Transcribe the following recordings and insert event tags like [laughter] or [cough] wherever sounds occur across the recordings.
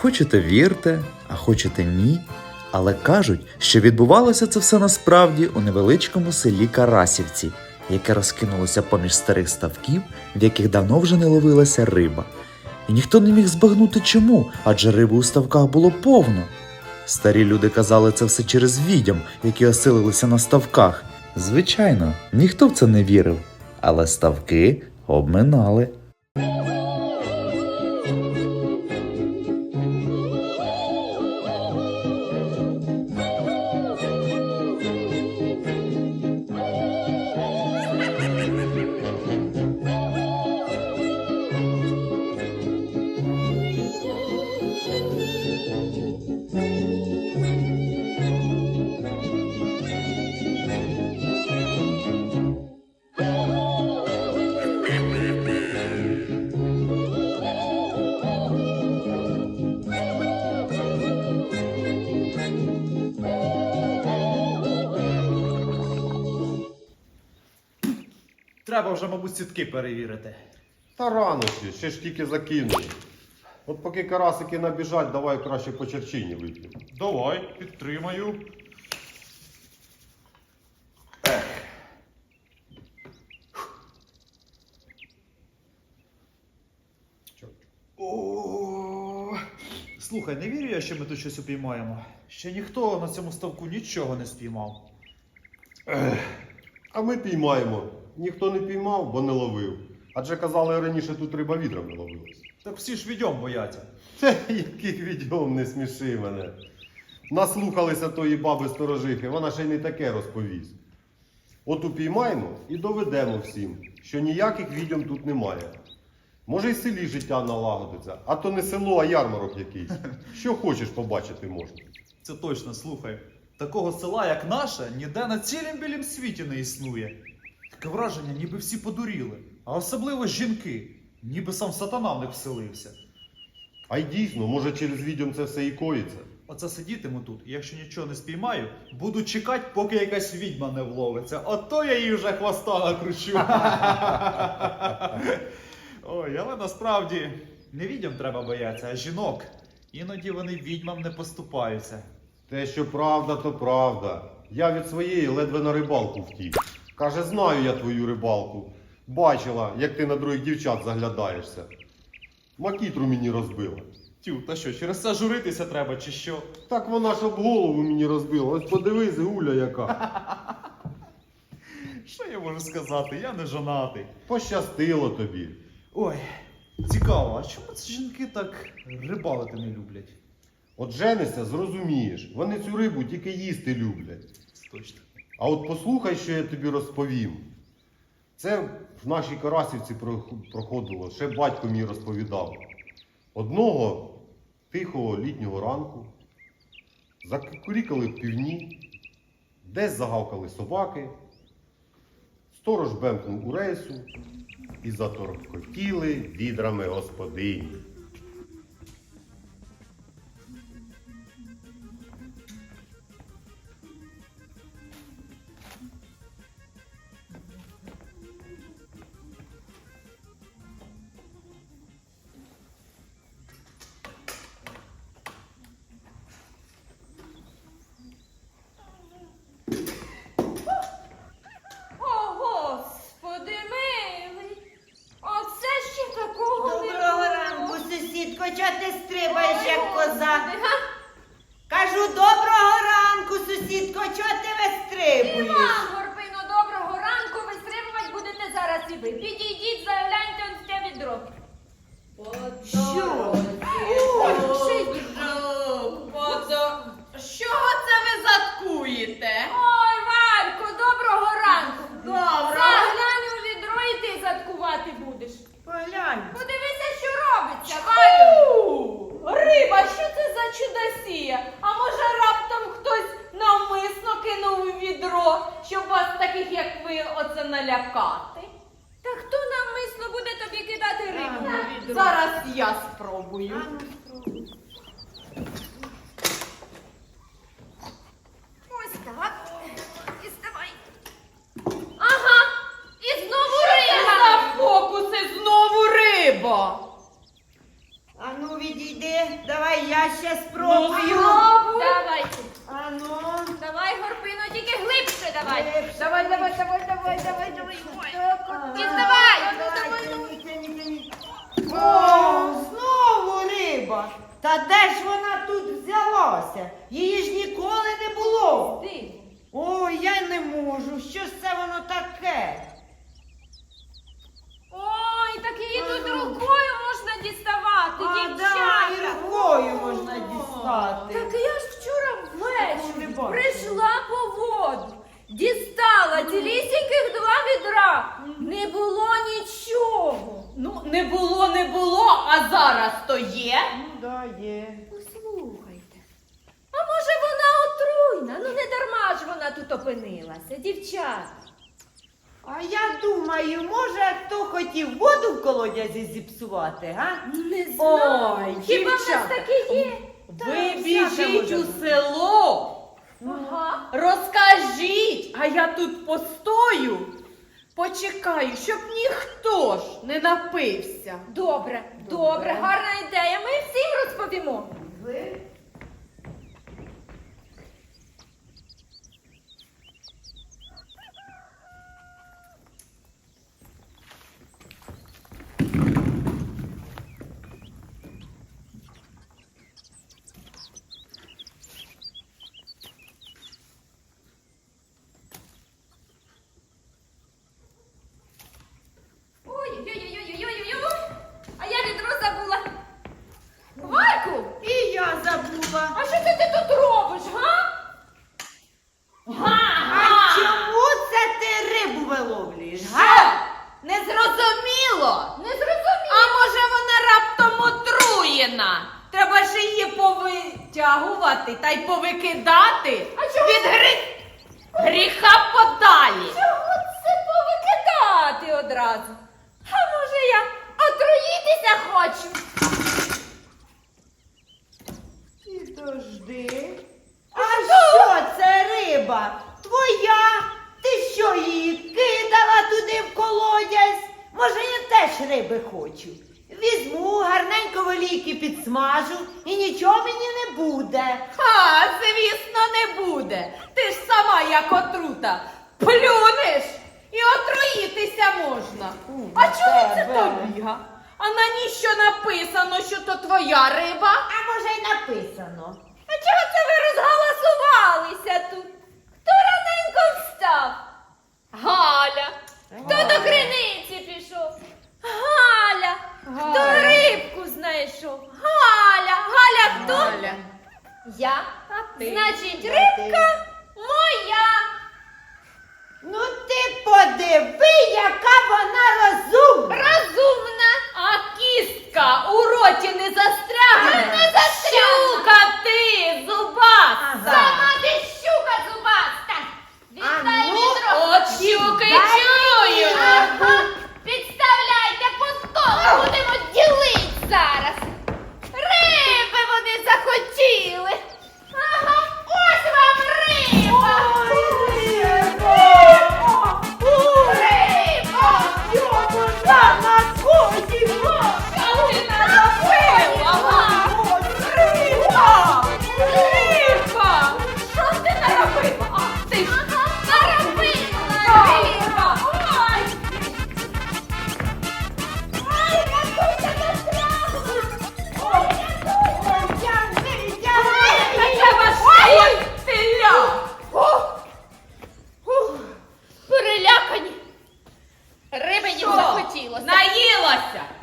Хочете вірте, а хочете ні. Але кажуть, що відбувалося це все насправді у невеличкому селі Карасівці, яке розкинулося поміж старих ставків, в яких давно вже не ловилася риба. І ніхто не міг збагнути чому, адже риби у ставках було повно. Старі люди казали це все через відьом, які оселилися на ставках. Звичайно, ніхто в це не вірив, але ставки обминали. Треба вже, мабуть, сітки перевірити. Та рано ще, ще ж тільки закинули. От поки карасики набіжать, давай краще по черчині вип'ємо. Давай, підтримаю. О, Слухай, не вірю я, що ми тут щось упіймаємо. Ще ніхто на цьому ставку нічого не спіймав. А ми піймаємо. Ніхто не піймав, бо не ловив. Адже казали раніше тут риба відрами ловилась. Так всі ж відьом бояться. Це яких відьом не сміши мене. Наслухалися тої баби сторожихи, вона ще й не таке розповість. От упіймаємо і доведемо всім, що ніяких відьом тут немає. Може, й в селі життя налагодиться, а то не село, а ярмарок якийсь. Що хочеш побачити можна. Це точно, слухай. Такого села, як наше, ніде на цілім білім світі не існує. Таке враження, ніби всі подуріли, а особливо жінки, ніби сам сатана в них вселився. А й дійсно, може через відьом це все і коїться. Оце сидітиму тут, і якщо нічого не спіймаю, буду чекати, поки якась відьма не вловиться. Ото я їй вже хвоста накручу. Ой, але насправді не відьом треба боятися, а жінок. Іноді вони відьмам не поступаються. Те, що правда, то правда. Я від своєї ледве на рибалку втік. Каже, знаю я твою рибалку. Бачила, як ти на других дівчат заглядаєшся. Макітру мені розбила. Тю, та що, через це журитися треба, чи що? Так вона ж об голову мені розбила. Ось подивись, гуля яка. [laughs] Що я можу сказати? Я не жонатий. Пощастило тобі. Ой, цікаво, а чому ці жінки так рибалити не люблять? От женишся, зрозумієш. Вони цю рибу тільки їсти люблять. Точно. А от послухай, що я тобі розповім. Це в нашій Карасівці проходило, ще батько мій розповідав. Одного тихого літнього ранку закурікали в півні, десь загавкали собаки, сторож бемкнув у рейсу і заторкотіли відрами господині. Та де ж вона тут взялася? Її ж ніколи не було. Ти. Ой, я не можу. Що ж це воно таке? Ой, так її тут рукою можна діставати, А, да, і рукою можна дістати. Так я ж вчора ввечері прийшла по воду, дістала цілісіньких два відра. Не було нічого. Ну, не було, не було, а зараз то є. Ну. Послухайте. А може вона отруйна? Ну не дарма ж вона тут опинилася, дівчата. А я думаю, може хто хотів воду в колодязі зіпсувати, га? Не знаю. Ой, Хіба в нас дівчата. таке є? Ви всяке біжіть може у бути. село. Ага. Розкажіть, а я тут постою. Почекаю, щоб ніхто ж не напився. Добре, добре, гарна ідея. Ми всім розповімо. Ой-ой-ой-ой-ой-ой-ой. А я відро забула. Вальку, І я забула. а що це ти тут робиш, га? А чому це ти рибу виловлюєш, га? Га? Не зрозуміло. Не зрозуміло. А може вона раптом отруєна? Треба ж її повитягувати та й повикидати. А чого? Від гри... гріха подалі. Чого це повикидати одразу? А може я отруїтися хочу? Підожди. А що це риба? Твоя? Ти що її кидала туди в колодязь? Може, я теж риби хочу. Візьму, гарненько волійки підсмажу і нічого мені не буде. А, звісно, не буде. Ти ж сама як отрута. Плюнеш і отруїтися можна. А чому це тебе. тобі? га? А на ній що написано, що то твоя риба? А може й написано. А чого це ви розгаласувалися тут? Хто раненько встав? Галя. Хто Галя. до криниці пішов? Галя. Хто Галя. рибку знайшов? Галя. Галя хто? Галя. Я. Ти? Значить, рибка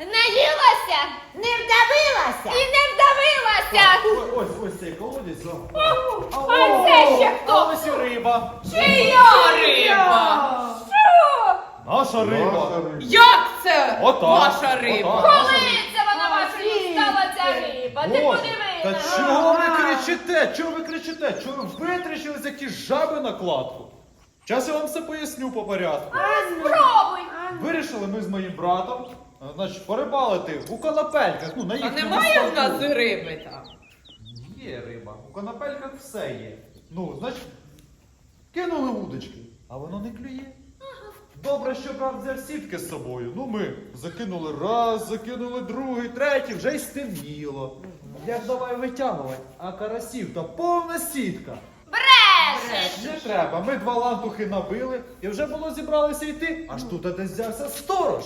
Наїлася! Наїлася Не вдавилася? і не вдавилася. Ось ось цей колодязь. за- А це ще хто? ось і риба. Чия риба? Що? Наша риба. Як це Отак, ваша риба? отак. Коли це вона ваша стала ця риба? Ти Ось, Та чого ви кричите? Чого ви кричите? Чого ви витріщились, як ті жаби на кладку? Зараз я вам все поясню по порядку. Спробуй. Вирішили ми з моїм братом, а, значить, порибалити у конопельках. Ну, на А їхньому немає в ставку. нас риби там? Є риба. У конопельках все є. Ну, значить, кинули удочки, а воно не клює. Добре, що брат взяв сітки з собою. Ну ми закинули раз, закинули другий, третій, вже й стемніло. Як давай витягувати? А карасів та повна сітка. Не треба. Ми два лантухи набили і вже було зібралися йти, аж тут десь взявся сторож.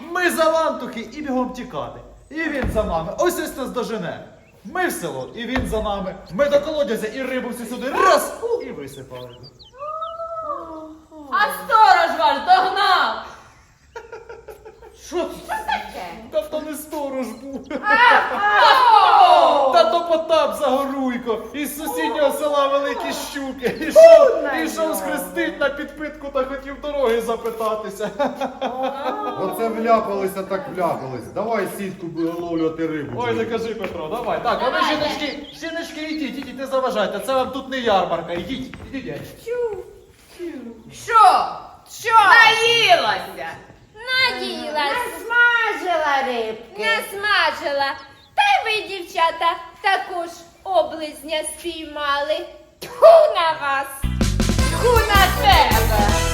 Ми за лантухи і бігом тікати. І він за нами. Ось ось нас дожене. Ми в село, і він за нами. Ми до колодязя і рибу всі сюди раз і висипали. А сторож ваш догнав! Що це? Та то не сторож був. Та то Потап Загоруйко із сусіднього села Великі Щуки. Ішов, на ішов схрестить на підпитку та хотів дороги запитатися. Оце вляпалися, так вляпались. Давай сітку виловлювати рибу. Ой, не кажи, Петро, давай. Так, а ви жіночки, жіночки, ідіть, ідіть, не заважайте. Це вам тут не ярмарка. Ідіть, ідіть. Що? Що? Наїлася. Надіялась, Насмажила рибки. насмажила. Та й ви, дівчата, також облизня спіймали. Тьху на вас! Тьху на тебе.